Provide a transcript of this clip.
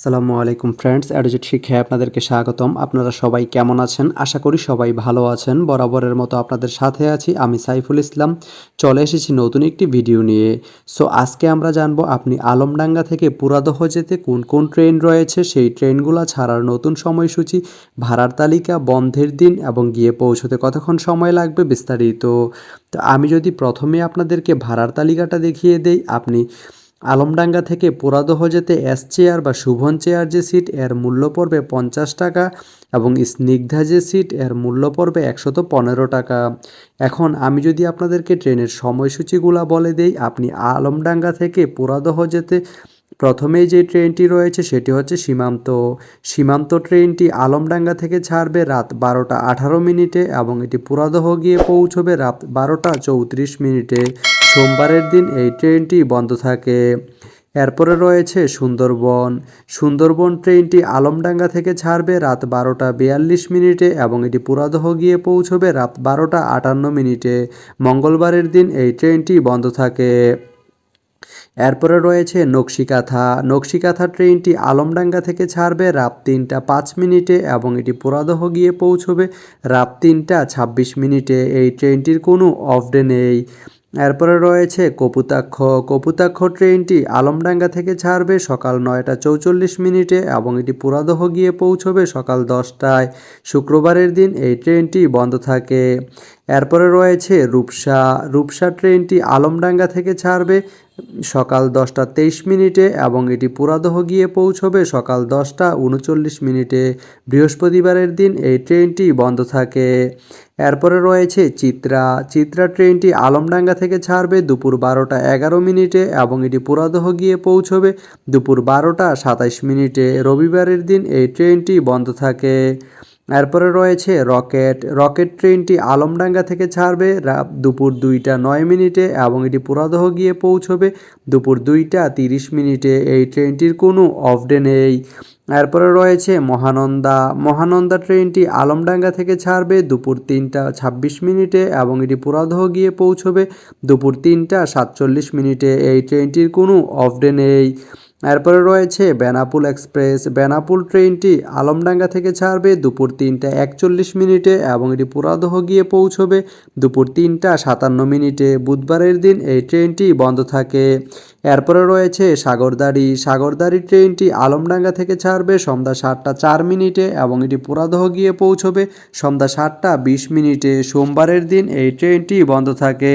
আসসালামু আলাইকুম ফ্রেন্ডস, অ্যাডোজেট শিক্ষায় আপনাদেরকে স্বাগতম। আপনারা সবাই কেমন আছেন? আশা করি সবাই ভালো আছেন। বরাবরের মতো আপনাদের সাথে আছি আমি সাইফুল ইসলাম। চলে এসেছি নতুন একটি ভিডিও নিয়ে। সো, আজকে আমরা জানব আপনি আলমডাঙ্গা থেকে পুরাদহ যেতে কোন কোন ট্রেন রয়েছে? সেই ট্রেনগুলো ছাড়ার নতুন সময়সূচি, ভাড়ার তালিকা, বন্ধের দিন এবং গিয়ে পৌঁছতে কতক্ষণ সময় লাগবে বিস্তারিত। তো, আমি যদি প্রথমে আপনাদেরকে ভাড়ার তালিকাটা দেখিয়ে দেই, আপনি আলমডাঙ্গা থেকে পোড়াদহ যেতে এস চেয়ার বা শুভন চেয়ার যে সিট এর মূল্য পড়বে পঞ্চাশ টাকা এবং স্নিগ্ধা যে সিট এর মূল্য পড়বে একশত পনেরো টাকা। এখন আমি যদি আপনাদেরকে ট্রেনের সময়সূচিগুলো বলে দেই, আপনি আলমডাঙ্গা থেকে পোড়াদহ যেতে প্রথমেই যে ট্রেনটি রয়েছে সেটি হচ্ছে সীমান্ত। সীমান্ত ট্রেনটি আলমডাঙ্গা থেকে ছাড়বে রাত বারোটা আঠারো মিনিটে এবং এটি পুরাদহ গিয়ে পৌঁছবে রাত বারোটা চৌত্রিশ মিনিটে। সোমবারের দিন এই ট্রেনটি বন্ধ থাকে। এরপরে রয়েছে সুন্দরবন। সুন্দরবন ট্রেনটি আলমডাঙ্গা থেকে ছাড়বে রাত বারোটা বিয়াল্লিশ মিনিটে এবং এটি পুরাদহ গিয়ে পৌঁছবে রাত বারোটা আটান্ন মিনিটে। মঙ্গলবারের দিন এই ট্রেনটি বন্ধ থাকে। এরপরে রয়েছে নকশিকাথা। নকশিকাথা ট্রেনটি আলমডাঙ্গা থেকে ছাড়বে রাত তিনটা পাঁচ মিনিটে এবং এটি পুরাদহ গিয়ে পৌঁছবে রাত তিনটা ছাব্বিশ মিনিটে। এই ট্রেনটির কোনো অফ ডে নেই। এরপরে রয়েছে কপুতাক্ষ। কপুতাক্ষ ট্রেনটি আলমডাঙ্গা থেকে ছাড়বে সকাল নয়টা চৌচল্লিশ মিনিটে এবং এটি পুরাদহ গিয়ে পৌঁছবে সকাল দশটায়। শুক্রবারের দিন এই ট্রেনটি বন্ধ থাকে। এরপরে রয়েছে রূপসা। রূপসা ট্রেনটি আলমডাঙ্গা থেকে ছাড়বে সকাল দশটা তেইশ মিনিটে এবং এটি পুরাদহ গিয়ে পৌঁছবে সকাল দশটা উনচল্লিশ মিনিটে। বৃহস্পতিবারের দিন এই ট্রেনটি বন্ধ থাকে। এরপরে রয়েছে চিত্রা। চিত্রা ট্রেনটি আলমডাঙ্গা থেকে ছাড়বে দুপুর বারোটা এগারো মিনিটে এবং এটি পুরাদহ গিয়ে পৌঁছবে দুপুর বারোটা সাতাইশ মিনিটে। রবিবারের দিন এই ট্রেনটি বন্ধ থাকে। এরপরে রয়েছে রকেট। রকেট ট্রেনটি আলমডাঙ্গা থেকে ছাড়বে দুপুর দুইটা নয় মিনিটে এবং এটি পুরাদহ গিয়ে পৌঁছবে দুপুর দুইটা তিরিশ মিনিটে। এই ট্রেনটির কোনো অফ ডে নেই। এরপরে রয়েছে মহানন্দা। মহানন্দা ট্রেনটি আলমডাঙ্গা থেকে ছাড়বে দুপুর তিনটা ছাব্বিশ মিনিটে এবং এটি পুরাদহ গিয়ে পৌঁছবে দুপুর তিনটা সাতচল্লিশ মিনিটে। এই ট্রেনটির কোনো অফ ডে নেই। এরপরে রয়েছে বেনাপুল এক্সপ্রেস। বেনাপুল ট্রেনটি আলমডাঙ্গা থেকে ছাড়বে দুপুর তিনটা একচল্লিশ মিনিটে এবং এটি পুরাদহ গিয়ে পৌঁছবে দুপুর তিনটা সাতান্ন মিনিটে। বুধবারের দিন এই ট্রেনটি বন্ধ থাকে। এরপরে রয়েছে সাগরদাড়ি। সাগরদাড়ি ট্রেনটি আলমডাঙ্গা থেকে ছাড়বে সন্ধ্যা সাতটা চার মিনিটে এবং এটি পুরাদহ গিয়ে পৌঁছবে সন্ধ্যা সাতটা বিশ মিনিটে। সোমবারের দিন এই ট্রেনটি বন্ধ থাকে।